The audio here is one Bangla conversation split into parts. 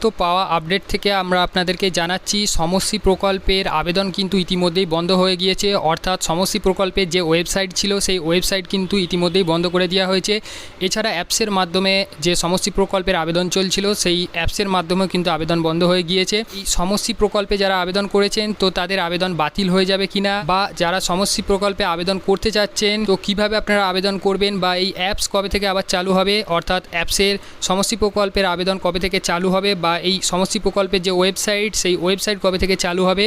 সদ্য পাওয়া আপডেট থেকে আমরা আপনাদেরকে জানাচ্ছি, সমষ্টি প্রকল্পের আবেদন কিন্তু ইতিমধ্যেই বন্ধ হয়ে গিয়েছে। অর্থাৎ সমষ্টি প্রকল্পের যে ওয়েবসাইট ছিল, সেই ওয়েবসাইট কিন্তু ইতিমধ্যেই বন্ধ করে দেওয়া হয়েছে। এছাড়া অ্যাপসের মাধ্যমে যে সমষ্টি প্রকল্পের আবেদন চলছিল, সেই অ্যাপসের মাধ্যমেও কিন্তু আবেদন বন্ধ হয়ে গিয়েছে। এই সমষ্টি প্রকল্পে যারা আবেদন করেছেন, তো তাদের আবেদন বাতিল হয়ে যাবে কিনা বা যারা সমষ্টি প্রকল্পে আবেদন করতে চাচ্ছেন তো কীভাবে আপনারা আবেদন করবেন বা এই অ্যাপস কবে থেকে আবার চালু হবে? অর্থাৎ অ্যাপসের সমষ্টি প্রকল্পের আবেদন কবে থেকে চালু হবে বা এই সমষ্টি প্রকল্পের যে ওয়েবসাইট সেই ওয়েবসাইট কবে থেকে চালু হবে?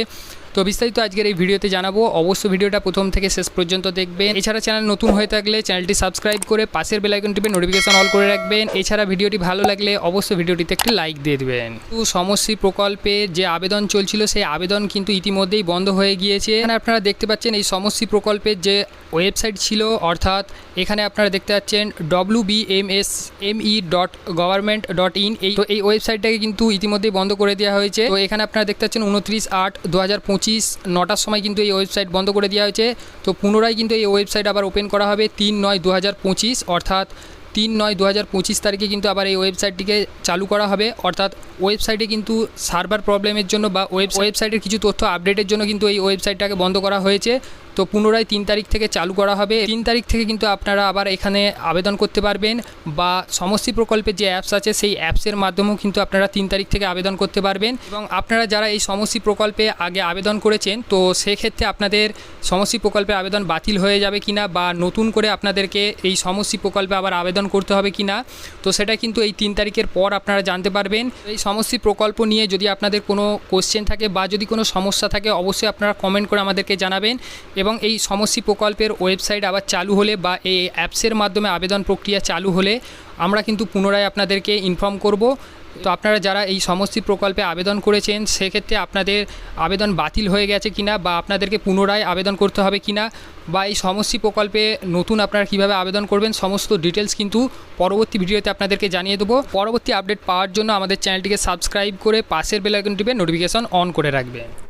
তো বিস্তারিত আজকের এই ভিডিওতে জানাব। অবশ্যই ভিডিওটা প্রথম থেকে শেষ পর্যন্ত দেখবেন। এছাড়া চ্যানেল নতুন হয়ে থাকলে চ্যানেলটি সাবস্ক্রাইব করে পাশের বেলাইকন টিপে নোটিফিকেশন অল করে রাখবেন। এছাড়া ভিডিওটি ভালো লাগলে অবশ্যই ভিডিওটিতে একটি লাইক দিয়ে দেবেন। তো সমষ্টি প্রকল্পে যে আবেদন চলছিল, সেই আবেদন কিন্তু ইতিমধ্যেই বন্ধ হয়ে গিয়েছে। এখানে আপনারা দেখতে পাচ্ছেন এই সমষ্টি প্রকল্পের যে ওয়েবসাইট ছিল, অর্থাৎ এখানে আপনারা দেখতে পাচ্ছেন W B M E dot government dot in এই তো এই ওয়েবসাইটটাকে কিন্তু ইতিমধ্যেই বন্ধ করে দেওয়া হয়েছে। তো এখানে আপনারা দেখতে পাচ্ছেন উনত্রিশ আট দু পঁচিশ, নটার সময় কিন্তু এই ওয়েবসাইট বন্ধ করে দেওয়া হয়েছে। তো পুনরায় কিন্তু এই ওয়েবসাইট আবার ওপেন করা হবে তিন নয় দু অর্থাৎ তিন নয় দু হাজার পঁচিশ তারিখে কিন্তু আবার এই ওয়েবসাইটটিকে চালু করা হবে। অর্থাৎ ওয়েবসাইটে কিন্তু সার্ভার প্রবলেমের জন্য বা ওয়েব ওয়েবসাইটের কিছু তথ্য আপডেটের জন্য কিন্তু এই ওয়েবসাইটটাকে বন্ধ করা হয়েছে। তো পুনরায় তিন তারিখ থেকে চালু করা হবে। তিন তারিখ থেকে কিন্তু আপনারা আবার এখানে আবেদন করতে পারবেন বা সমষ্টি প্রকল্পের যে অ্যাপস আছে, সেই অ্যাপসের মাধ্যমেও কিন্তু আপনারা তিন তারিখ থেকে আবেদন করতে পারবেন। এবং আপনারা যারা এই সমষ্টি প্রকল্পে আগে আবেদন করেছেন, তো সেক্ষেত্রে আপনাদের সমষ্টি প্রকল্পে আবেদন বাতিল হয়ে যাবে কিনা বা নতুন করে আপনাদেরকে এই সমষ্টি প্রকল্পে আবার আবেদন করতে হবে কি না তো সেটা কিন্তু এই তিন তারিখের পর আপনারা জানতে পারবেন। এই সমস্ত প্রকল্প নিয়ে যদি আপনাদের কোনো কোশ্চেন থাকে বা যদি কোনো সমস্যা থাকে, অবশ্যই আপনারা কমেন্ট করে আমাদেরকে জানাবেন। এবং এই সমস্ত প্রকল্পের ওয়েবসাইট আবার চালু হলে বা এই অ্যাপসের মাধ্যমে আবেদন প্রক্রিয়া চালু হলে আমরা কিন্তু পুনরায় আপনাদেরকে ইনফর্ম করব। তো আপনারা যারা এই সমস্ত প্রকল্পে আবেদন করেছেন, সেক্ষেত্রে আপনাদের আবেদন বাতিল হয়ে গেছে কিনা বা আপনাদেরকে পুনরায় আবেদন করতে হবে কিনা বা এই সমস্ত প্রকল্পে নতুন আপনারা কীভাবে আবেদন করবেন, সমস্ত ডিটেলস কিন্তু পরবর্তী ভিডিওতে আপনাদেরকে জানিয়ে দেবো। পরবর্তী আপডেট পাওয়ার জন্য আমাদের চ্যানেলটিকে সাবস্ক্রাইব করে পাশের বেলাইকন টিপে নোটিফিকেশন অন করে রাখবেন।